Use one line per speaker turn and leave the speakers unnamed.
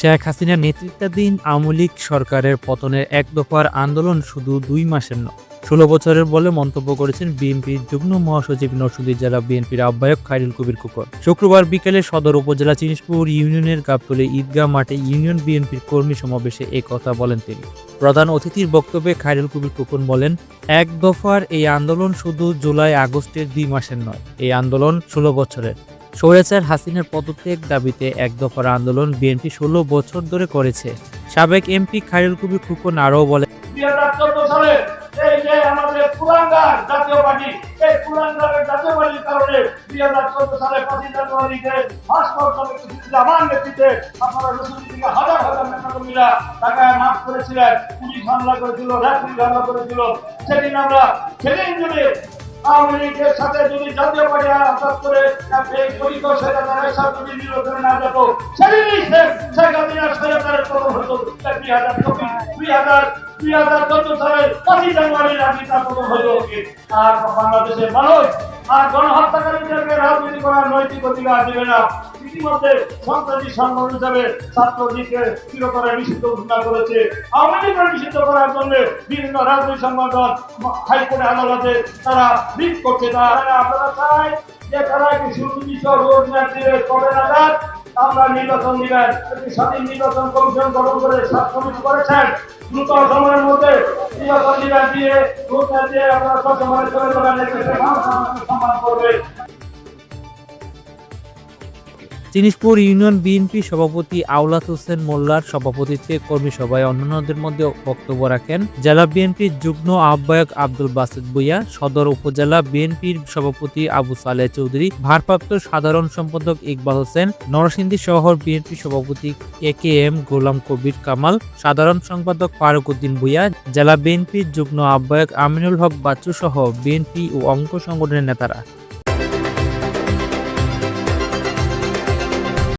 শেখ হাসিনার নেতৃত্বাধীন আওয়ামী লীগ সরকারের পতনের এক দফার আন্দোলন শুধু দুই মাসের নয়। ষোলো বছরের বলে মন্তব্য করেছেন বিএনপির যুগ্ম মহাসচিব নরসিংদী জেলা বিএনপির আহ্বায়ক খাইরুল কবির কুকর শুক্রবার বিকেলে সদর উপজেলা চিনিসপুর ইউনিয়নের গাবতলী ঈদগাহ মাঠে ইউনিয়ন বিএনপির কর্মী সমাবেশে এই কথা বলেন তিনি। প্রধান অতিথির বক্তব্যে খায়রুল কবির কুকন বলেন, এক দফার এই আন্দোলন শুধু জুলাই আগস্টের দুই মাসের নয়, এই আন্দোলন ষোলো বছরের। স্বৈরাচার হাসিনার পদত্যাগ দাবিতে এক দফার আন্দোলন বিএনপি ষোলো বছর ধরে করেছে। সাবেক এমপি খায়রুল কবির খুকন আরও বলেন
সেদিন আমরা সেদিন যদি আওয়ামী লীগের সাথে যদি জাতীয় পার্টি আঘাত করে পরিকর সেটা তারা সাথে যদি নির্বাচনে না যাব সেদিনই শেখ হাসিনার সরকারের পতন হতো। দুই হাজার চব্বিশ, দুই হাজার দুই হাজার চোদ্দ সালে জানুয়ারির আগে তার আর বাংলাদেশের মানুষ আর গণহত্যাকারীদেরকে রাজনীতি করার নৈতিক অধিকার দেবে না। ইতিমধ্যে সন্ত্রাসী সংগঠন হিসাবে ছাত্রলীগকে চিরতরে নিষিদ্ধ ঘোষণা করেছে। আওয়ামী লীগকে নিষিদ্ধ করার জন্য বিভিন্ন রাজনৈতিক সংগঠন, হাইকোর্টে আদালতে তারা রিট করছে। তারা আপনারা চাই যে তারা একটি সুনির্দিষ্ট রোড ম্যাপ দিয়ে কবে নাগাদ আমরা নির্বাচন দিবেন। একটি স্বাধীন নির্বাচন কমিশন গঠন করে সাত করেছেন। দ্রুত সময়ের মধ্যে নির্বাচন দিবেন দিয়ে রোড ম্যাপ দিয়ে আপনারা মানুষ আমাকে সম্মান করবে।
চিনিসপুর ইউনিয়ন বিএনপি সভাপতি আওলাদ হোসেন মোল্লার সভাপতিত্বে কর্মী সভায় অন্যান্যদের মধ্যে বক্তব্য রাখেন জেলা বিএনপির যুগ্ম আহ্বায়ক আব্দুল বাসিদ ভুইয়া, সদর উপজেলা বিএনপির সভাপতি আবু সালেহ চৌধুরী, ভারপ্রাপ্ত সাধারণ সম্পাদক ইকবাল হোসেন, নরসিংদী শহর বিএনপি সভাপতি এ কে এম গোলাম কবির কামাল, সাধারণ সম্পাদক ফারুক উদ্দিন ভুইয়া, জেলা বিএনপির যুগ্ম আহ্বায়ক আমিনুল হক বাচ্চু সহ বিএনপি ও অঙ্ক সংগঠনের নেতারা।